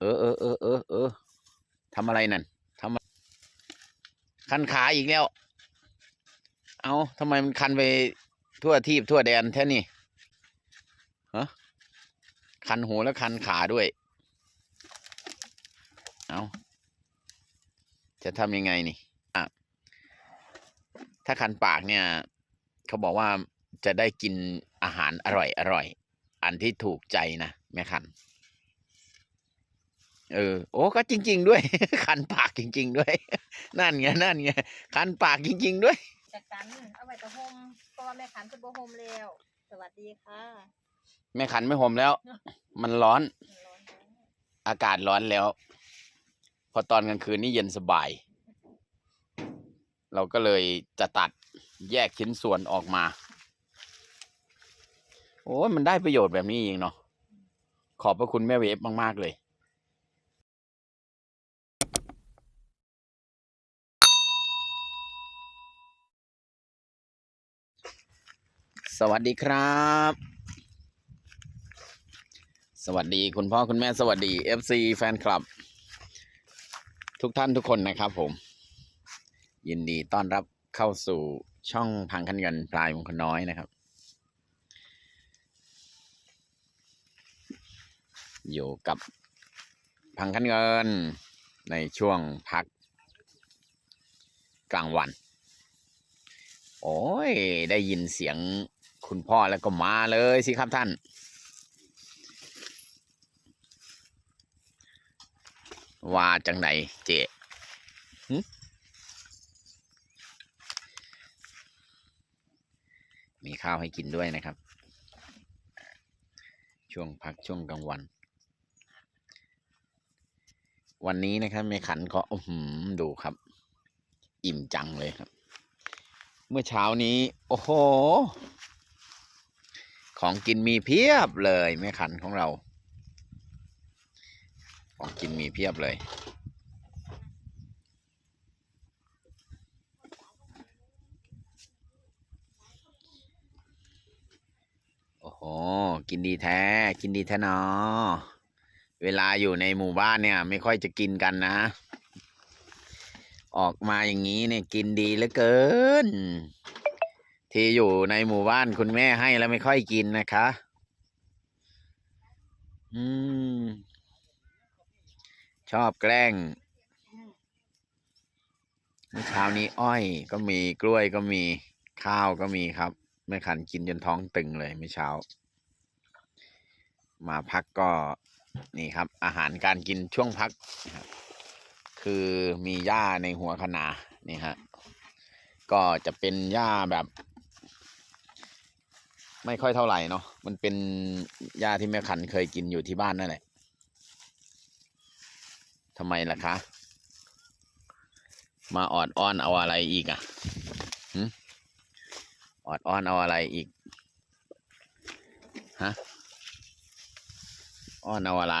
เออเออเออเออเออทำอะไรนั่นทำคันขาอีกแล้ว เอาทำไมมันคันไปทั่วทีบทั่วแดนแท้นี่ฮะคันหูแล้วคันขาด้วย เอาจะทำยังไงนี่อะถ้าคันปากเนี่ย เขาบอกว่าจะได้กินอาหารอร่อยอร่อย อันที่ถูกใจนะแม่คัน เออ โอ้ก็จริง ๆ ด้วย คันปากจริง ๆ ด้วย นั่นไงนั่นไงคันปากจริง ๆ ด้วยจากกันเอาไว้แตะโฮมเพราะว่าแม่ขันคือบ่โฮมแล้ว สวัสดีค่ะแม่ขันไม่ห่มแล้ว มันร้อน ร้อนจังอากาศร้อนแล้ว พอตอนกลางคืนนี่เย็นสบาย เราก็เลยจะตัดแยกชิ้นส่วนออกมา โอ้ยมันได้ประโยชน์แบบนี้เองเนาะขอบพระคุณแม่เวฟมาก ๆ เลย สวัสดีครับ สวัสดีคุณพ่อคุณแม่สวัสดี FC แฟนคลับ ทุกท่านทุกคนนะครับผม ยินดีต้อนรับเข้าสู่ช่องพังคันเงินปลายมงคลน้อยนะครับ อยู่กับพังคันเงินในช่วงพักกลางวัน โอ้ย ได้ยินเสียง คุณพ่อแล้วก็มาเลยสิครับท่าน ว่าจังไหนเจหึมีข้าวให้กินด้วยนะครับ ช่วงพักช่วงกลางวัน วันนี้นะครับแม่ขันก็อื้อหือดูครับ อิ่มจังเลยครับ เมื่อเช้านี้ โอ้โห ของกินมีเพียบเลยแม่ขันของเรา ของกินมีเพียบเลย โอ้โห กินดีแท้ กินดีแท้เนอเวลาอยู่ในหมู่บ้านเนี่ย ไม่ค่อยจะกินกันนะ ออกมาอย่างนี้เนี่ยกินดีเหลือเกิน ที่อยู่ในหมู่บ้านคุณแม่ให้แล้วไม่ค่อยกินนะคะ อืม ชอบแกล้งเมื่อเช้านี้อ้อยก็มีกล้วยก็มีข้าวก็มีครับแม่ขันกินจนท้องตึงเลยเมื่อเช้า มาพักก็นี่ครับ อาหารการกินช่วงพัก คือมีหญ้าในหัวคนานี่ฮะก็จะเป็นหญ้าแบบ ไม่ค่อยเท่าไหร่เนาะมันเป็นหญ้าที่แม่ขันเคยกินอยู่ที่บ้านนั่นแหละทำไมล่ะคะ มาออดอ้อนเอาอะไรอีกอะหึออดอ้อนเอาอะไรอีกฮะอ้อนเอาอะไร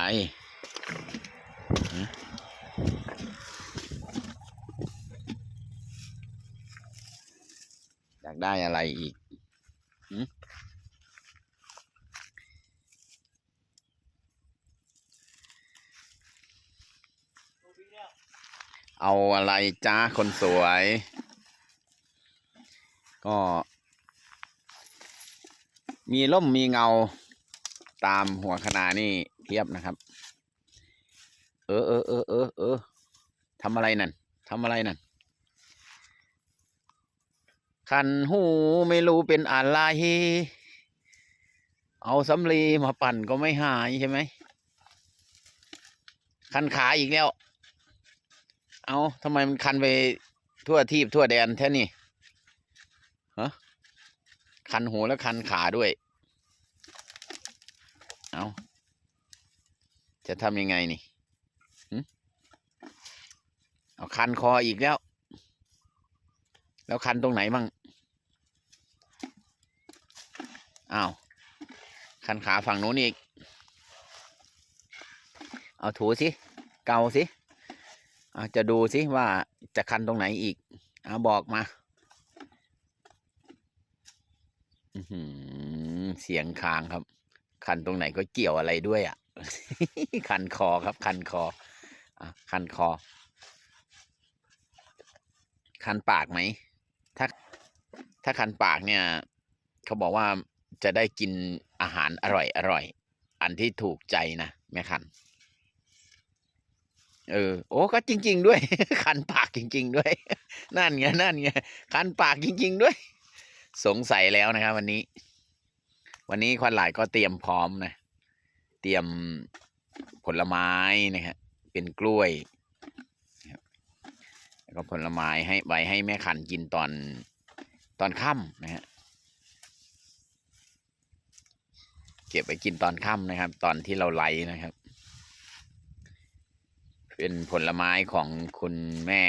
อยากได้อะไรอีก เอาอะไรจ้าคนสวย ก็ มีร่มมีเงาตามหัวคณานี่เทียบนะครับ เออเออเออเออเออทำอะไรนั่นทำอะไรนั่น คันหูไม่รู้เป็นอะไรเอาสำลีมาปั่นก็ไม่หายใช่ไหมคันขาอีกแล้ว เอาทำไมมันคันไปทั่วทีบทั่วแดนแท้นี่ฮะคันหูแล้วคันขาด้วย เอาจะทำยังไงนี่เอาคันคออีกแล้ว แล้วคันตรงไหนบ้างอ้าวคันขาฝั่งนู้นอีก เอาถูสิ เกาสิ จะดูสิว่าจะคันตรงไหนอีกเอาบอกมาเสียงคางครับ คันตรงไหนก็เกี่ยวอะไรด้วยอะ คันคอครับ คันคออะคันคอ คันปากไหม ถ้า ถ้าคันปากเนี่ย เขาบอกว่าจะได้กินอาหารอร่อยอร่อย อันที่ถูกใจนะแม่คัน เออโอ้ก็จริง ๆ ด้วย คันปากจริง ๆ ด้วย นั่นไงนั่นไงคันปากจริง ๆ ด้วย สงสัยแล้วนะครับ วันนี้ วันนี้ควันหลายก็เตรียมพร้อมนะ เตรียมผลไม้นะฮะเป็นกล้วยแล้วก็ผลไม้ให้ไว้ให้แม่ขันกินตอนตอนค่ำนะฮะเก็บไปกินตอนค่ำนะครับ ตอนที่เราไลนะครับ เป็นผลไม้ของคุณแม่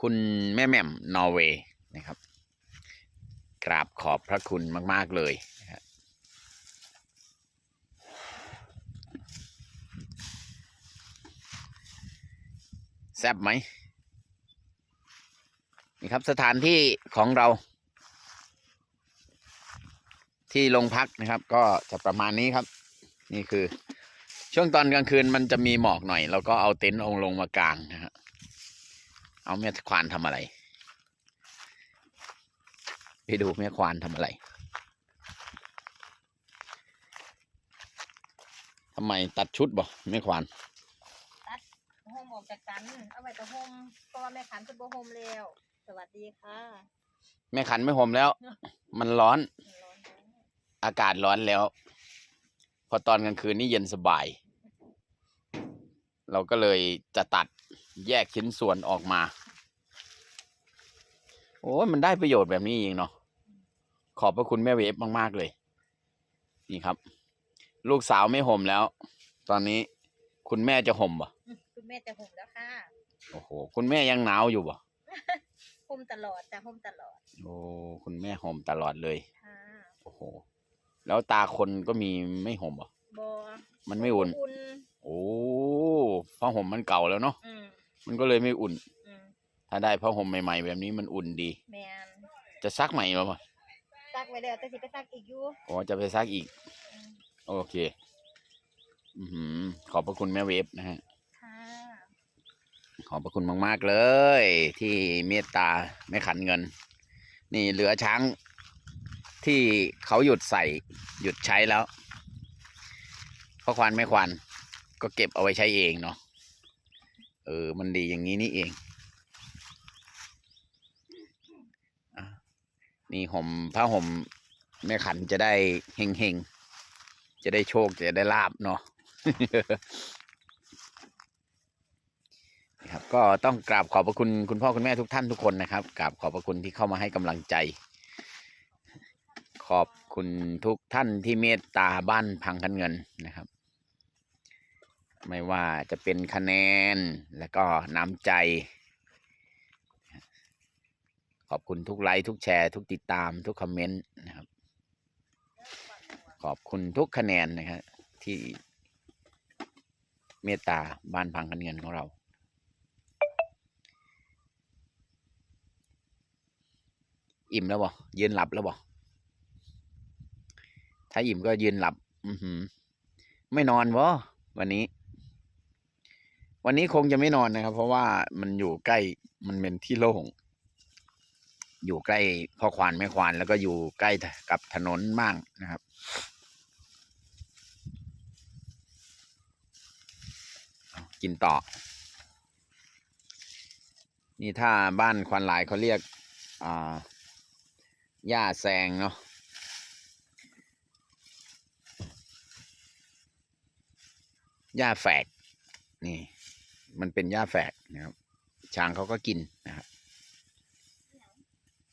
คุณแม่แหม่มนอร์เวย์นะครับ กราบขอบพระคุณมาก ๆ เลยนะครับแซ่บไหมนี่ครับสถานที่ของเรา ที่ลงพักนะครับ ก็จะประมาณนี้ครับ นี่คือ ช่วงตอนกลางคืนมันจะมีหมอกหน่อย แล้วก็เอาเต็นท์องลงมากลางนะฮะเอาแม่ควานทำอะไร ไปดูแม่ควานทำอะไรทำไมตัดชุดบ่แม่ควานโฮมออกจากกัน เอาไว้แต่โฮมเพราะว่าแม่ขันเพิ่นบ่โฮมแล้ว สวัสดีค่ะ แม่ขันไม่ห่มแล้ว มันร้อนมันร้อนแล้วอากาศร้อนแล้ว พอตอนกลางคืนนี่เย็นสบาย เราก็เลยจะตัดแยกชิ้นส่วนออกมา โอ้ยมันได้ประโยชน์แบบนี้เองเนาะขอบพระคุณแม่เวฟมากๆเลย นี่ครับ ลูกสาวไม่ห่มแล้ว ตอนนี้คุณแม่จะห่มบ่อืมคุณแม่จะโฮมแล้วค่ะ โอ้โห คุณแม่ยังหนาวอยู่บ่โฮมตลอดจะโฮมตลอด โอ้ คุณแม่ห่มตลอดเลย ค่ะ โอ้โห แล้วตาคนก็มีไม่ห่มบ่บ่มันไม่อุ่น อุ่น โอ้ผ้าห่มมันเก่าแล้วเนาะอืมมันก็เลยไม่อุ่น อืมถ้าได้ผ้าห่มใหม่ ๆ แบบนี้มันอุ่นดี แม่นจะซักใหม่หรอปะซักไว้แล้วแต่สิไปซักอีกอยู่อ๋อจะไปซักอีก อืมโอเค อือหือขอบพระคุณแม่เวฟนะฮะ ค่ะขอบพระคุณมาก ๆ เลย ที่เมตตาไม่ขันเงิน นี่เหลือช้างที่เขาหยุดใส่ หยุดใช้แล้วพ่อควานแม่ควาน ก็เก็บเอาไว้ใช้เองเนาะเออ มันดีอย่างนี้นี่เองนี่ห่มผ้าห่มแม่ขันจะได้เฮงเฮงจะได้โชคจะได้ลาบเนาะนะครับก็ต้องกราบขอบพระคุณคุณพ่อคุณแม่ทุกท่านทุกคนนะครับกราบขอบพระคุณที่เข้ามาให้กำลังใจ ขอบคุณทุกท่านที่เมตตาบ้านพังคันเงินนะครับ ไม่ว่าจะเป็นคะแนนแล้วก็น้ำใจ ขอบคุณทุกไลค์ทุกแชร์ ทุกติดตามทุกคอมเมนต์นะครับ ขอบคุณทุกคะแนนนะครับที่เมตตาบ้านพังคันเงินของเราอิ่มแล้วบ่ยืนหลับแล้วบ่ถ้าอิ่มก็ยืนหลับ อือหือ ไม่นอนวะวันนี้ วันนี้คงจะไม่นอนนะครับ เพราะว่ามันอยู่ใกล้มันเป็นที่โล่งอยู่ใกล้พ่อควานแม่ควานแล้วก็อยู่ใกล้กับถนนมากนะครับ กินต่อ นี่ถ้าบ้านควันหลายเขาเรียกอ่าหญ้าแซงเนาะหญ้าแฝกนี่ มันเป็นหญ้าแฝกนะครับ ช้างเขาก็กินนะครับ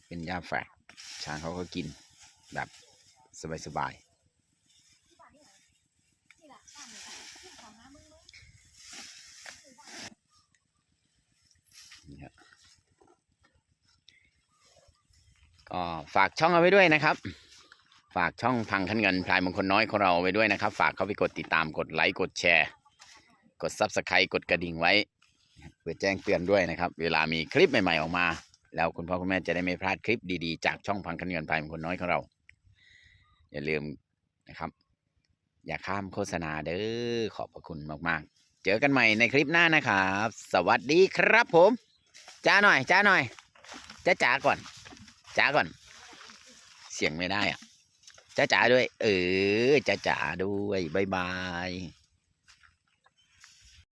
เป็นหญ้าแฝก ช้างเขาก็กินแบบสบายๆนี่ครับก็ฝากช่องเอาไว้ด้วยนะครับ ฝากช่องพังขันเงินพลายมงคลน้อยของเราเอาไว้ด้วยนะครับ ฝากเข้าไปกดติดตามกดไลค์กดแชร์ กดซับสไครต์กดกระดิ่งไว้ เพื่อแจ้งเตือนด้วยนะครับ เวลามีคลิปใหม่ๆออกมา แล้วคุณพ่อคุณแม่จะได้ไม่พลาดคลิปดีๆ จากช่องพังคันเงินภายของคนน้อยของเรา อย่าลืมนะครับ อย่าข้ามโฆษณาเด้อขอบพระคุณมากๆ เจอกันใหม่ในคลิปหน้านะครับ สวัสดีครับผมจ้าหน่อยจ้าหน่อยจ้าจ๋าก่อนจ้าก่อน เสียงไม่ได้อะจ้าจ๋าด้วย เออจ้าจ๋าด้วยบายบาย